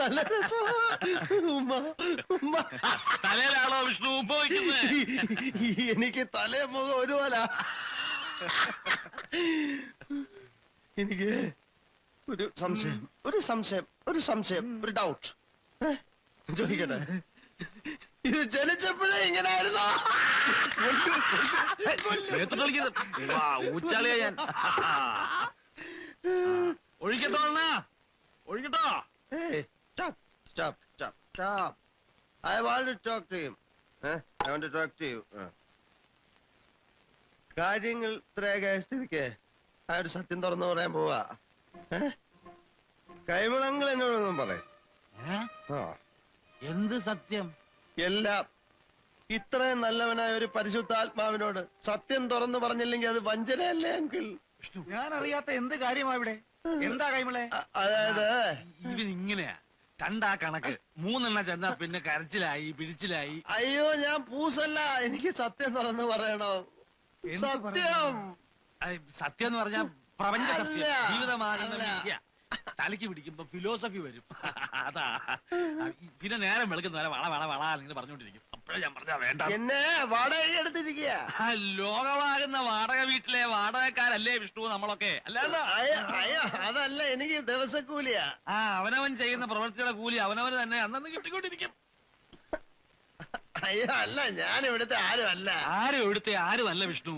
നല്ല രസമാ. ഉമ്മ ഉമ്മ. തലയിലാണോ വിഷ്ണു ഉമ്മ വയ്ക്കുന്നത്? എനിക്ക് തലേ മുഖം ഒരു പോല എനിക്ക് ഒരു സംശയം ഒരു സംശയം ഒരു സംശയം ഒരു ഡൗട്ട് ചോദിക്കട്ടെ? ഇത് ജനിച്ചപ്പോഴേ ഇങ്ങനെ ആയിരുന്നോ ഊച്ചാളിയാ ഞാൻ. ഒഴിക്കട്ടോ അണ്ണാ. ഒഴിക്കട്ടോ. Hey, stop, stop, stop, stop. I want to talk to him. Huh? I want to talk to you. കാര്യങ്ങൾ ഇത്രയൊക്കെ സ്ഥിതിക്ക് ആ ഒരു സത്യം തുറന്നു പറയാൻ പോവാ ഏ? കൈമളങ്ങൾ എന്നോടൊന്നും പറയും എന്ത് സത്യം എല്ലാം ഇത്രയും നല്ലവനായ ഒരു പരിശുദ്ധാത്മാവിനോട് സത്യം തുറന്നു പറഞ്ഞില്ലെങ്കിൽ അത് വഞ്ചനയല്ലേ അങ്കിൾ ഞാൻ അറിയാത്ത എന്ത് കാര്യമാ ഇവിടെ? എന്താ കൈമളെ? അതായത് ഇവൻ ഇങ്ങനെയാ രണ്ടാ കണക്ക്. മൂന്നെണ്ണ ചെന്നാ പിന്നെ കരച്ചിലായി പിടിച്ചിലായി അയ്യോ ഞാൻ പൂസല്ല. എനിക്ക് സത്യം തുറന്ന് പറയണോ? സത്യം. ഐ, സത്യം എന്ന് പറഞ്ഞാ പ്രപഞ്ച സത്യം. ജീവിതമാകുന്ന തലയ്ക്ക് പിടിക്കുമ്പോ ഫിലോസഫി വരും. അതാ. പിന്നെ നേരം വെളുക്കുന്ന വരെ വള വള വള നിങ്ങൾ പറഞ്ഞുകൊണ്ടിരിക്കും. അപ്പോഴേ ഞാൻ പറഞ്ഞാ വേണ്ട. എന്നെ വാടക എടുത്തിരിക്കുക. ആ, ലോകമാകുന്ന വാടക വീട്ടിലെ വാടകക്കാരല്ലേ വിഷ്ണു നമ്മളൊക്കെ? അല്ലാതെ അതല്ല എനിക്ക് ദിവസക്കൂലിയാ. ആ അവനവൻ ചെയ്യുന്ന പ്രവൃത്തിയുടെ കൂലി അവനവന് തന്നെ. അന്നന്ന് കിട്ടിക്കൊണ്ടിരിക്കും. അയ്യോ അല്ല ഞാൻ ഇവിടുത്തെ ആരും അല്ല ആരും ഇവിടുത്തെ ആരും അല്ല വിഷ്ണു.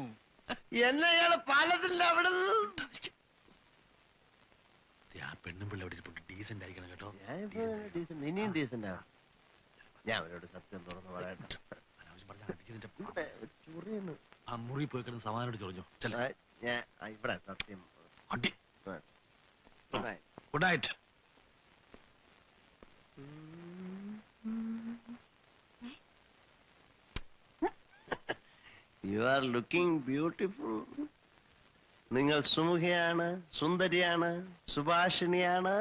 എന്നെ ഇയാൾ പാലത്തില്ല അവിടെ ആ പെണ്ണും പിള്ള അവിടെ ഇരിപ്പുണ്ട്. ഡീസന്റ് ആയിരിക്കണം കേട്ടോ. ഇനിയും ഡീസന്റ് ഞാൻ അവരോട് സത്യം തുറന്നു പറയട്ടെ. അനാവശ്യം പറഞ്ഞാ അടിച്ചതിന്റെ ഇവിടെ ഒരു ചൊറിയുന്നു. ആ മുറി പോയി കിടന്ന് സമാനോട് ചൊറിഞ്ഞു. ചെല ഞാൻ ആ, ഇവിടെ സത്യം അടി. Good night you are looking beautiful നിങ്ങൾ സുമുഖയാണ് സുന്ദരിയാണ് സുഭാഷിണിയാണ്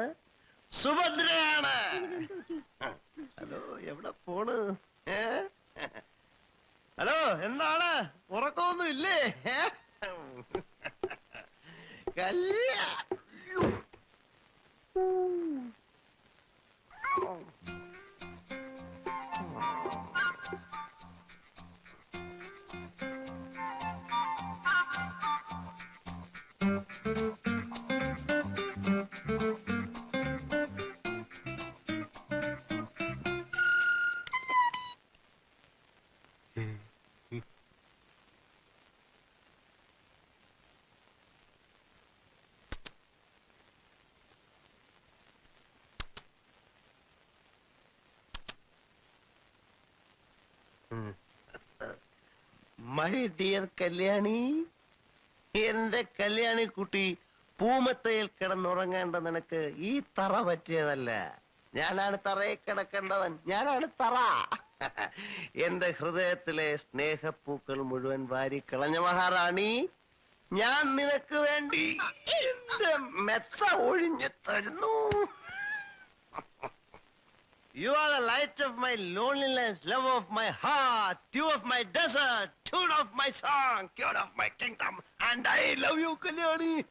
സുഭദ്രയാണ്. ഹലോ എവിടെ പോണ്? ഹലോ എന്താണ്? ഉറക്കമൊന്നും ഇല്ലേ? കല്യാ മൈ ഡിയർ കല്യാണി എന്റെ കല്യാണി കുട്ടി പൂമത്തയിൽ കിടന്നുറങ്ങേണ്ട നിനക്ക് ഈ തറ പറ്റിയതല്ല. ഞാനാണ് തറയിൽ കിടക്കേണ്ടവൻ. ഞാനാണ് തറ. എന്റെ ഹൃദയത്തിലെ സ്നേഹപ്പൂക്കൾ മുഴുവൻ വാരി കളഞ്ഞ മഹാറാണി. ഞാൻ നിനക്ക് വേണ്ടി എന്റെ മെത്ത ഒഴിഞ്ഞു തരുന്നു. You are the light of my loneliness, love of my heart, dew of my desert, tune of my song, cure of my kingdom, and I love you, Kalyani.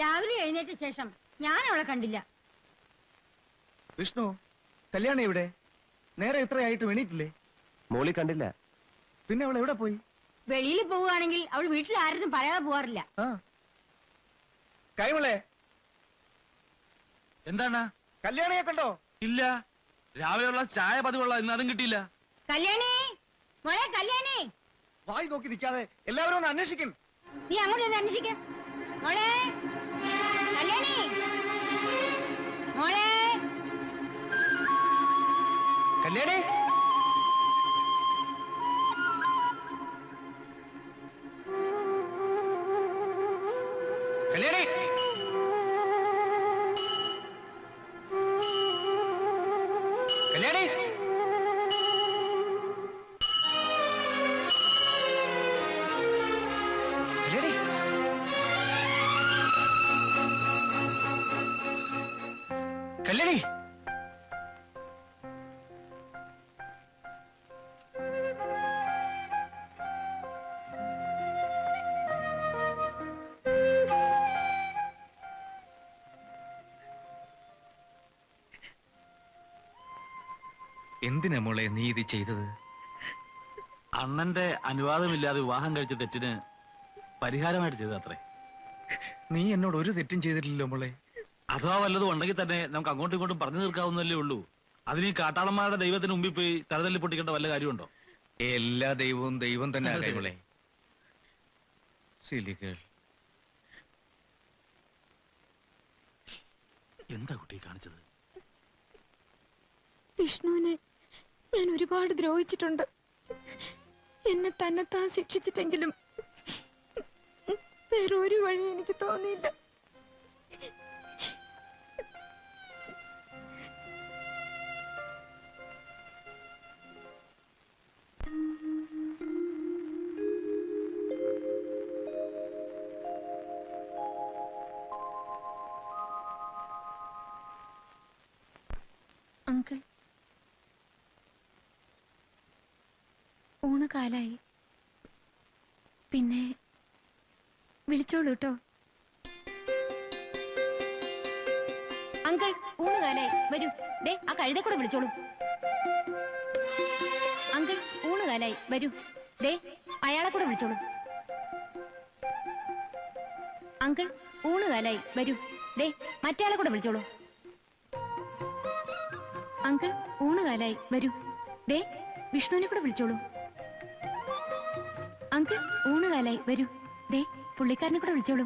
രാവിലെ എഴുന്നേറ്റ ശേഷം ഞാൻ അവളെ കണ്ടില്ല. വിഷ്ണു കല്യാണം എവിടെ? നേരെ ഇത്രയായിട്ട് എണീറ്റില്ലേ? മോളി കണ്ടില്ല. പിന്നെ അവൾ എവിടെ പോയി? വെളിയിൽ പോവുകയാണെങ്കിൽ അവൾ വീട്ടിൽ ആരും പറയാതെ പോവാറില്ല. ആ. കൈമളെ. എന്താണ്? കല്യാണിയെ കണ്ടോ? ഇല്ല. രാവിലെ ഉള്ള ചായ പതിവുള്ള ഇന്ന് അതും കിട്ടിയില്ല. കല്യാണി? മോളെ കല്യാണി? വായി നോക്കി നിൽക്കാതെ എല്ലാവരും ഒന്ന് അന്വേഷിക്കും. നീ അങ്ങോട്ട് ചെന്ന് അന്വേഷിക്ക. മോളെ കല്യാണി. കല്യാണി. കല്യാണി. കല്യാണി. എന്തിനാ മോളെ നീ ഇത് ചെയ്തത്? അണ്ണന്റെ അനുവാദമില്ലാതെ വിവാഹം കഴിച്ച തെറ്റിന് പരിഹാരമായിട്ട് ചെയ്തത്രേ നീ എന്നോട് ഒരു തെറ്റും ചെയ്തിട്ടില്ലല്ലോ മോളെ. അഥവാ വല്ലതും ഉണ്ടെങ്കിൽ തന്നെ നമുക്ക് അങ്ങോട്ടും ഇങ്ങോട്ടും പറഞ്ഞു തീർക്കാവുന്നല്ലേ ഉള്ളൂ. അതിന് ഈ കാട്ടാളന്മാരുടെ ദൈവത്തിന് മുമ്പിൽ പോയി തലതല്ലി പൊട്ടിക്കേണ്ട വല്ല കാര്യമുണ്ടോ? എല്ലാ ദൈവവും ദൈവം തന്നെ അതെ. മോളെ. സിലികൾ എന്താ കുട്ടി കാണിച്ചത്? വിഷ്ണുവിനെ ഞാൻ ഒരുപാട് ദ്രോഹിച്ചിട്ടുണ്ട്. എന്നെ തന്നെത്താൻ ശിക്ഷിച്ചിട്ടെങ്കിലും വേറെ ഒരു വഴി എനിക്ക് തോന്നിയില്ല. ഊണ് കാലായി പിന്നെ വിളിച്ചോളൂ കേട്ടോ അങ്കിൾ ഊണ് കാലായി വരൂ. ദേ ആ കഴുതെ കൂടെ വിളിച്ചോളൂ. അങ്കിൾ ഊണ് കാലായി വരൂ. ദേ അയാളെ കൂടെ വിളിച്ചോളൂ. അങ്കിൾ ഊണ് കാലായി വരൂ. ദേ മറ്റയാളെ കൂടെ വിളിച്ചോളൂ. അങ്കിൾ ഊണ് കാലായി വരൂ. ദേ വിഷ്ണുവിനെ കൂടെ വിളിച്ചോളൂ. അങ്കിൾ ഊണ് കാലായി വരൂ. ദേ പുള്ളിക്കാരനെ കൂടെ വിളിച്ചോളൂ.